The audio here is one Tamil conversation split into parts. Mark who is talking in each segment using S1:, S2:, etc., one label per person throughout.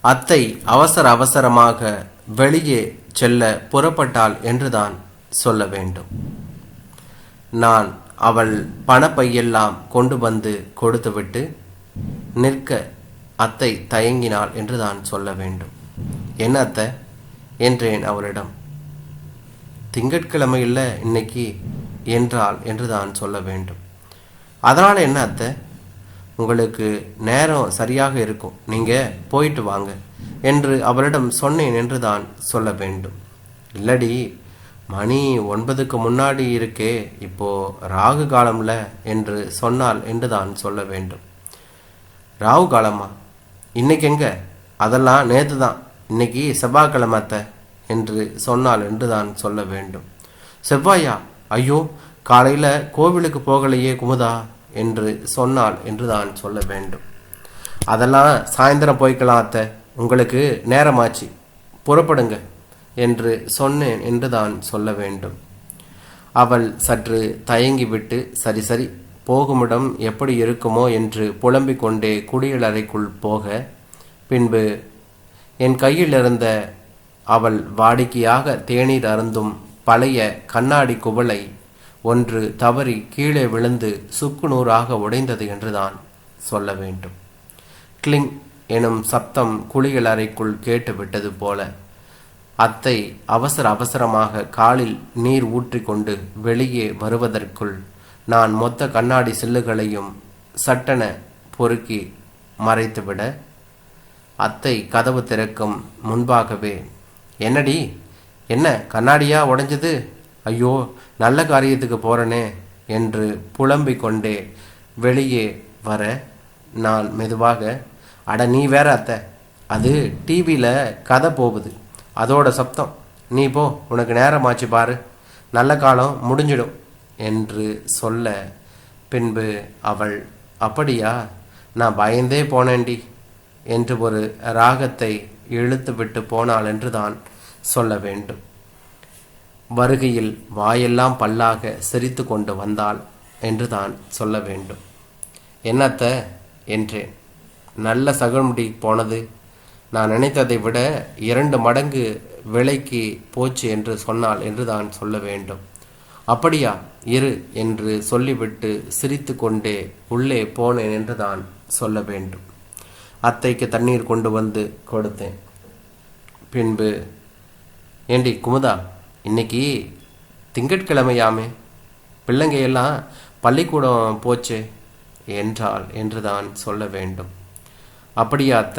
S1: அத்தை அவசர அவசரமாக வெளியே செல்ல புறப்பட்டாள் என்றுதான் சொல்ல வேண்டும். நான் அவள் பணப்பையெல்லாம் கொண்டு வந்து கொடுத்துவிட்டு நிற்க அத்தை தயங்கினாள் என்று தான் சொல்ல வேண்டும். என்ன அத்தை? என்றேன் அவளிடம். திங்கட்கிழமை இல்லை இன்னைக்கு என்றாள் என்று தான் சொல்ல வேண்டும். அதனால் என்ன அத்தை? உங்களுக்கு நேரம் சரியாக இருக்கும். நீங்கள் போயிட்டு வாங்க என்று அவரிடம் சொன்னேன் என்று தான் சொல்ல வேண்டும். இல்லடி மணி ஒன்பதுக்கு முன்னாடி இருக்கே இப்போ ராகு காலம்ல என்று சொன்னால் என்று தான் சொல்ல வேண்டும். ராகு காலமா? இன்னைக்கு எங்க? அதெல்லாம் நேற்று தான் இன்னைக்கு செவ்வாய்க்கிழமை அத்தை என்று சொன்னால் என்று தான் சொல்ல வேண்டும். செவ்வாயா? ஐயோ காலையில் கோவிலுக்கு போகலையே குமுதா. என்று சொன்னாள் என்று தான் சொல்ல வேண்டும். அதெல்லாம் சாயந்தரம் போய்க்கலாம் அத்தை உங்களுக்கு நேரமாச்சு. புறப்படுங்க என்று சொன்னேன் என்று தான் சொல்ல வேண்டும். அவள் சற்று தயங்கிவிட்டு சரி சரி போகுமிடம் எப்படி இருக்குமோ என்று புலம்பிக் கொண்டே குடியலறைக்குள் போக பின்பு என் கையில் இருந்த அவள் வாடிக்கையாக தேநீர் அருந்தும் பழைய கண்ணாடி குவளை ஒன்று தவறி கீழே விழுந்து சுக்குநூறாக உடைந்தது என்றுதான் சொல்ல வேண்டும். கிளிங் எனும் சப்தம் குளியல் அறைக்குள் கேட்டுவிட்டது போல அத்தை அவசர அவசரமாக காலில் நீர் ஊற்றிக்கொண்டு வெளியே வருவதற்குள் நான் மொத்த கண்ணாடி சில்லுகளையும் சட்டென பொறுக்கி மறைத்துவிட அத்தை கதவு திறக்கும் முன்பாகவே என்னடி என்ன கண்ணாடியா உடைஞ்சது? ஐயோ நல்ல காரியத்துக்கு போகிறனே என்று புலம்பிக் கொண்டே வெளியே வர நான் மெதுவாக அட நீ வேற அத்தை அது டிவியில் கதை போகுது அதோட சப்தம் நீ போ உனக்கு நேரமாச்சு பாரு நல்ல காலம் முடிஞ்சிடும் என்று சொல்ல பின்பு அவள் அப்படியா நான் பயந்தே போனேண்டி என்று ஒரு ராகத்தை இழுத்து விட்டு போனாள் என்று தான் சொல்ல வேண்டும். வருகையில் வாயெல்லாம் பல்லாக சிரித்து கொண்டு வந்தாள் என்று தான் சொல்ல வேண்டும். என்னத்த? என்றேன். நல்ல சகுனமுடி போனது. நான் நினைத்ததை விட இரண்டு மடங்கு விலைக்கு போச்சு என்று சொன்னாள் என்று தான் சொல்ல வேண்டும். அப்படியா? இரு என்று சொல்லிவிட்டு சிரித்து கொண்டே உள்ளே போனேன் என்று தான் சொல்ல வேண்டும். அத்தைக்கு தண்ணீர் கொண்டு வந்து கொடுத்தேன். பின்பு ஏண்டி குமுதா இன்னைக்கு திங்கட்கிழமையாமே பிள்ளைங்க எல்லாம் பள்ளிக்கூடம் போச்சு என்றாள் என்று தான் சொல்ல வேண்டும். அப்படியாத்த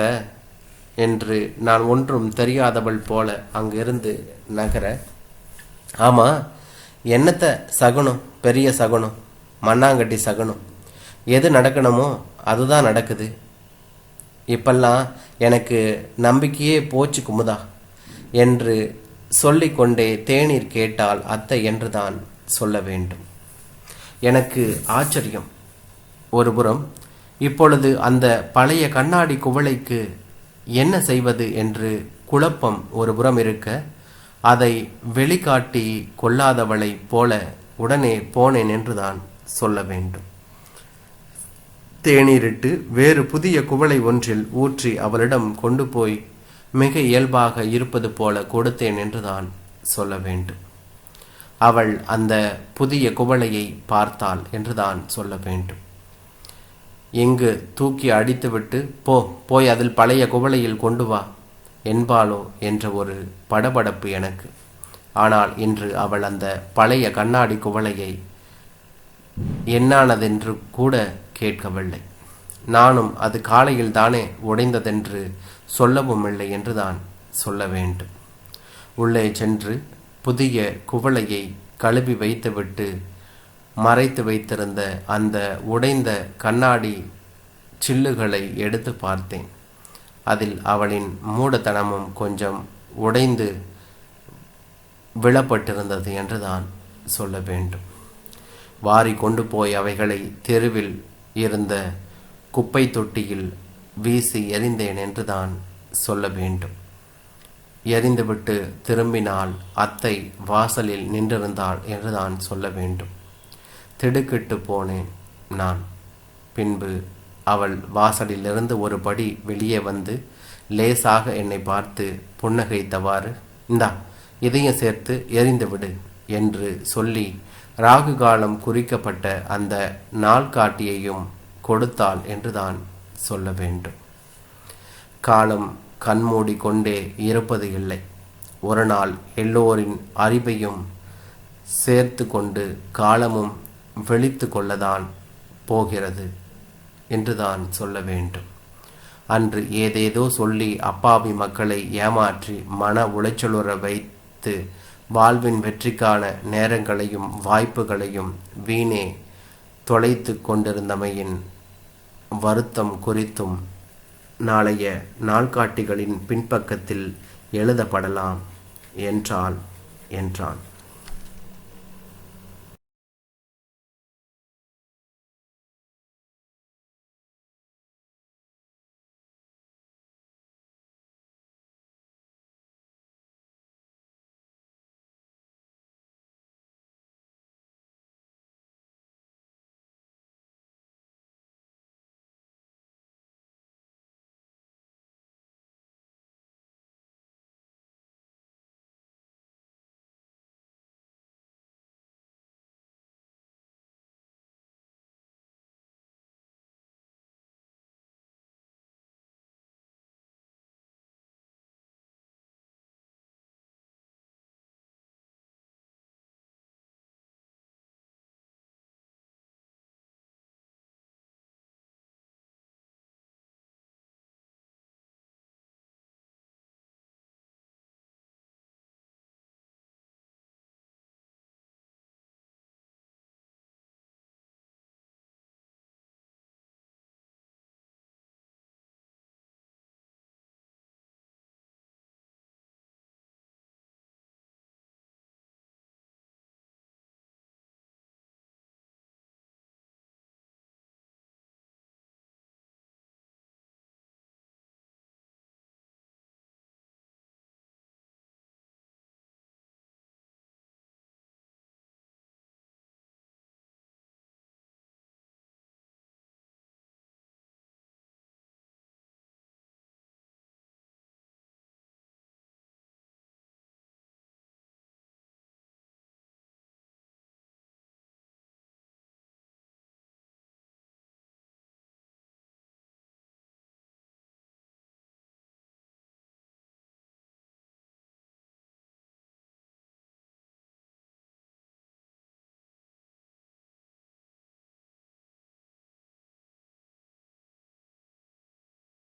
S1: என்று நான் ஒன்றும் தெரியாதவள் போல அங்கிருந்து நகர ஆமாம் என்னத்தை சகுனம் பெரிய சகுனம் மண்ணாங்கட்டி சகுனம் எது நடக்கணுமோ அதுதான் நடக்குது. இப்பெல்லாம் எனக்கு நம்பிக்கையே போச்சு குமுதா என்று சொல்லிக்கொண்டே தேநீர் கேட்டால் அத்தை என்றுதான் சொல்ல வேண்டும். எனக்கு ஆச்சரியம். ஒருபுறம் இப்பொழுது அந்த பழைய கண்ணாடி குவளைக்கு என்ன செய்வது என்று குழப்பம் ஒருபுறம் இருக்க அதை வெளிக்காட்டி கொள்ளாதவளைப் போல உடனே போனேன் என்றுதான் சொல்ல வேண்டும். தேநீரிட்டு வேறு புதிய குவளை ஒன்றில் ஊற்றி அவளிடம் கொண்டு போய் மிக இயல்பாக இருப்பது போல கொடுத்தேன் என்றுதான் சொல்ல வேண்டும். அவள் அந்த புதிய குவளையை பார்த்தாள் என்றுதான் சொல்ல வேண்டும். எங்கு தூக்கி அடித்துவிட்டு போ போய் அதில் பழைய குவளையில் கொண்டு வா என்பாளோ என்ற ஒரு படபடப்பு எனக்கு. ஆனால் இன்று அவள் அந்த பழைய கண்ணாடி குவளையை என்னானதென்று கூட கேட்கவில்லை. நானும் அது காலையில் தானே உடைந்ததென்று சொல்லவும் இல்லை என்றுதான் சொல்ல வேண்டும். உள்ளே சென்று புதிய குவளையை கழுவி வைத்துவிட்டு மறைத்து வைத்திருந்த அந்த உடைந்த கண்ணாடி சில்லுகளை எடுத்து பார்த்தேன். அதில் அவளின் மூடத்தனமும் கொஞ்சம் உடைந்து விழப்பட்டிருந்தது என்றுதான் சொல்ல வேண்டும். வாரி கொண்டு போய் அவைகளை தெருவில் இருந்த குப்பை தொட்டியில் வீசி எறிந்தேன் என்றுதான் சொல்ல வேண்டும். எறிந்துவிட்டு திரும்பினால் அத்தை வாசலில் நின்றிருந்தாள் என்றுதான் சொல்ல வேண்டும். திடுக்கிட்டு போனேன் நான். பின்பு அவள் வாசலிலிருந்து ஒரு படி வெளியே வந்து லேசாக என்னை பார்த்து புன்னகைத்தவாறு இந்தா இதையும் சேர்த்து எரிந்துவிடு என்று சொல்லி ராகு காலம் குறிக்கப்பட்ட அந்த நாள்காட்டியையும் கொடுத்தாள் என்றுதான் சொல்ல வேண்டும். காலம் கண்மூடி கொண்டே இருப்பது இல்லை. ஒரு நாள் எல்லோரின் அறிவையும் சேர்த்து கொண்டு காலமும் வெளித்து கொள்ளதான் போகிறது என்றுதான் சொல்ல வேண்டும். அன்று ஏதேதோ சொல்லி அப்பாவி மக்களை ஏமாற்றி மன உளைச்சலுற வைத்து வாழ்வின் வெற்றிக்கான நேரங்களையும் வாய்ப்புகளையும் வீணே தொலைத்து கொண்டிருந்தமையின் வருத்தம் குறித்தும் நாளைய நாள்காட்டிகளின் பின்பக்கத்தில் எழுதப்படலாம் என்றால் என்றான்.